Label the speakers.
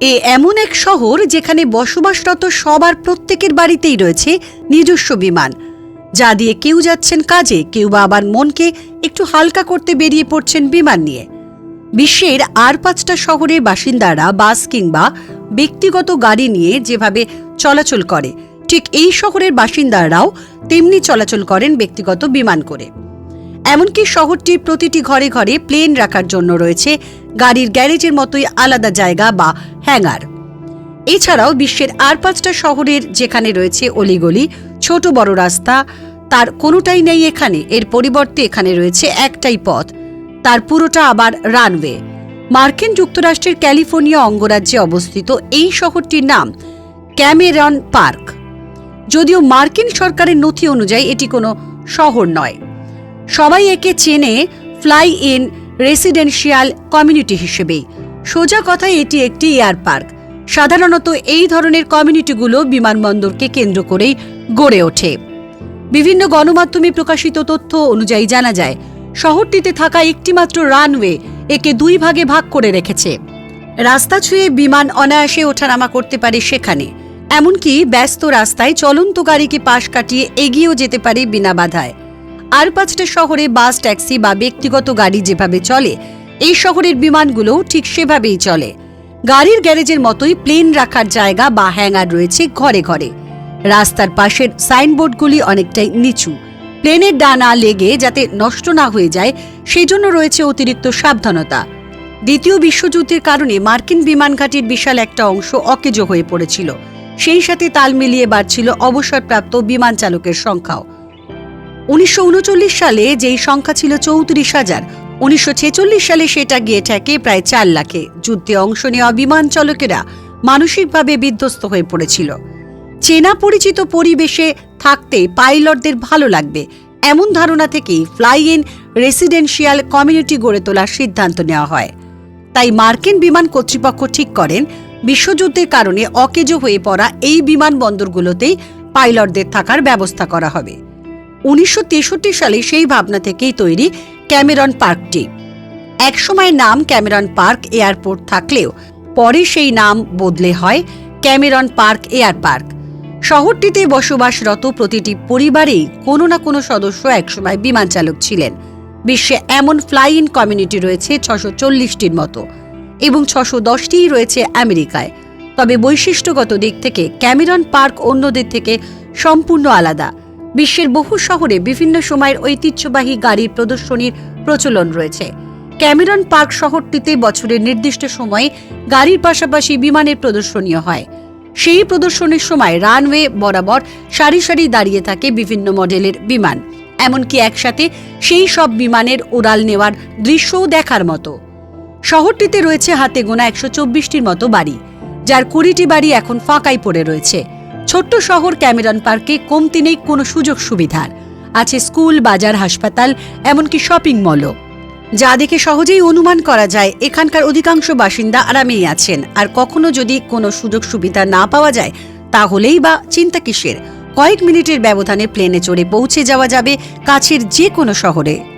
Speaker 1: এ এমন এক শহর যেখানে বসবাসরত সবার প্রত্যেকের বাড়িতেই রয়েছে নিজস্ব বিমান। যা দিয়ে কেউ যাচ্ছেন কাজে, কেউ বা আবার মনকে একটু হালকা করতে বেরিয়ে পড়ছেন বিমান নিয়ে। বিশ্বের আর পাঁচটা শহরের বাসিন্দারা বাস কিংবা ব্যক্তিগত গাড়ি নিয়ে যেভাবে চলাচল করে, ঠিক এই শহরের বাসিন্দারাও তেমনি চলাচল করেন ব্যক্তিগত বিমান করে। এমনকি শহরটির প্রতিটি ঘরে ঘরে প্লেন রাখার জন্য রয়েছে গাড়ির গ্যারেজের মতোই আলাদা জায়গা বা হ্যাঙ্গার। এছাড়াও বিশ্বের আর পাঁচটা শহরের যেখানে রয়েছে অলিগলি, ছোট বড় রাস্তা, তার কোনোটাই নেই এখানে, এর পরিবর্তে এখানে রয়েছে একটাই পথ, তার পুরোটা আবার রানওয়ে। মার্কিন যুক্তরাষ্ট্রের ক্যালিফোর্নিয়া অঙ্গরাজ্যে অবস্থিত এই শহরটির নাম ক্যামেরন পার্ক। যদিও মার্কিন সরকারের নথি অনুযায়ী এটি কোনো শহর নয়। সবাই একে চেনে ফ্লাই ইন রেসিডেন্সিয়াল কমিউনিটি হিসেবেই সোজা কথায় এটি একটি এয়ার পার্ক। সাধারণত এই ধরনের কমিউনিটিগুলো বিমানবন্দরকে কেন্দ্র করেই গড়ে ওঠে। বিভিন্ন গণমাধ্যমে প্রকাশিত তথ্য অনুযায়ী জানা যায়, শহরটিতে থাকা একটিমাত্র রানওয়ে একে দুই ভাগে ভাগ করে রেখেছে। রাস্তা ছুঁয়ে বিমান অনায়াসে ওঠানামা করতে পারে সেখানে। এমনকি ব্যস্ত রাস্তায় চলন্ত গাড়িকে পাশ কাটিয়ে এগিয়েও যেতে পারে বিনা বাধায়। আর পাঁচটা শহরে বাস, ট্যাক্সি বা ব্যক্তিগত গাড়ি যেভাবে চলে, এই শহরের বিমানগুলোও ঠিক সেভাবেই চলে। গাড়ির গ্যারেজের মতোই প্লেন রাখার জায়গা বা হ্যাঙ্গার রয়েছে ঘরে ঘরে। রাস্তার পাশের সাইনবোর্ডগুলি অনেকটাই নিচু। প্লেনের ডানা লেগে যাতে নষ্ট না হয়ে যায় সেই জন্য রয়েছে অতিরিক্ত সাবধানতা। দ্বিতীয় বিশ্বযুদ্ধের কারণে মার্কিন বিমান ঘাঁটির বিশাল একটা অংশ অকেজো হয়ে পড়েছিল। সেই সাথে তাল মিলিয়ে বাড়ছিল অবসরপ্রাপ্ত বিমান চালকের সংখ্যাও। উনিশশো উনচল্লিশ সালে যেই সংখ্যা ছিল চৌত্রিশ হাজার, উনিশশো সালে সেটা গিয়ে ঠেকে প্রায় চার লাখে। যুদ্ধে অংশ নেওয়া বিমান চালকেরা মানসিকভাবে বিধ্বস্ত হয়ে পড়েছিল। চেনা পরিচিত পরিবেশে থাকতে পাইলটদের ভালো লাগবে, এমন ধারণা থেকেই ফ্লাই ইন রেসিডেন্সিয়াল কমিউনিটি গড়ে তোলার সিদ্ধান্ত নেওয়া হয়। তাই মার্কিন বিমান কর্তৃপক্ষ ঠিক করেন, বিশ্বযুদ্ধের কারণে অকেজো হয়ে পড়া এই বিমানবন্দরগুলোতেই পাইলটদের থাকার ব্যবস্থা করা হবে। উনিশশো তেষট্টি সালে সেই ভাবনা থেকেই তৈরি ক্যামেরন পার্কটি। একসময় নাম ক্যামেরন পার্ক এয়ারপোর্ট থাকলেও পরে সেই নাম বদলে হয় ক্যামেরন পার্ক এয়ার পার্ক। শহরটিতে বসবাসরত প্রতিটি পরিবারেই কোনো না কোনো সদস্য একসময় বিমান চালক ছিলেন। বিশ্বে এমন ফ্লাই ইন কমিউনিটি রয়েছে ছশো চল্লিশটির মতো এবং ছশো দশটিই রয়েছে আমেরিকায়। তবে বৈশিষ্ট্যগত দিক থেকে ক্যামেরন পার্ক অন্যদের থেকে সম্পূর্ণ আলাদা। বিশ্বের বহু শহরে বিভিন্ন সময়ের ঐতিহ্যবাহী গাড়ির প্রদর্শনীর প্রচলন রয়েছে। ক্যামেরন পার্ক শহরটিতে বছরের নির্দিষ্ট সময়ে গাড়ির পাশাপাশি বিমানের প্রদর্শনীয় হয়। সেই প্রদর্শনীর সময় রানওয়ে বরাবর সারি সারি দাঁড়িয়ে থাকে বিভিন্ন মডেলের বিমান। এমনকি একসাথে সেই সব বিমানের উড়াল নেওয়ার দৃশ্যও দেখার মতো। শহরটিতে রয়েছে হাতে গোনা একশো চব্বিশটির মতো বাড়ি, যার কুড়িটি বাড়ি এখন ফাঁকাই পড়ে রয়েছে। ছোট্ট শহর ক্যামেরন পার্কে কমতি নেই কোনো সুযোগ সুবিধার। আছে স্কুল, বাজার, হাসপাতাল, এমনকি শপিং মলও। যা দেখে সহজেই অনুমান করা যায়, এখানকার অধিকাংশ বাসিন্দা আরামেই আছেন। আর কখনো যদি কোনো সুযোগ সুবিধা না পাওয়া যায়, তাহলেই বা চিন্তা কিসের? কয়েক মিনিটের ব্যবধানে প্লেনে চড়ে পৌঁছে যাওয়া যাবে কাছের যে কোনো শহরে।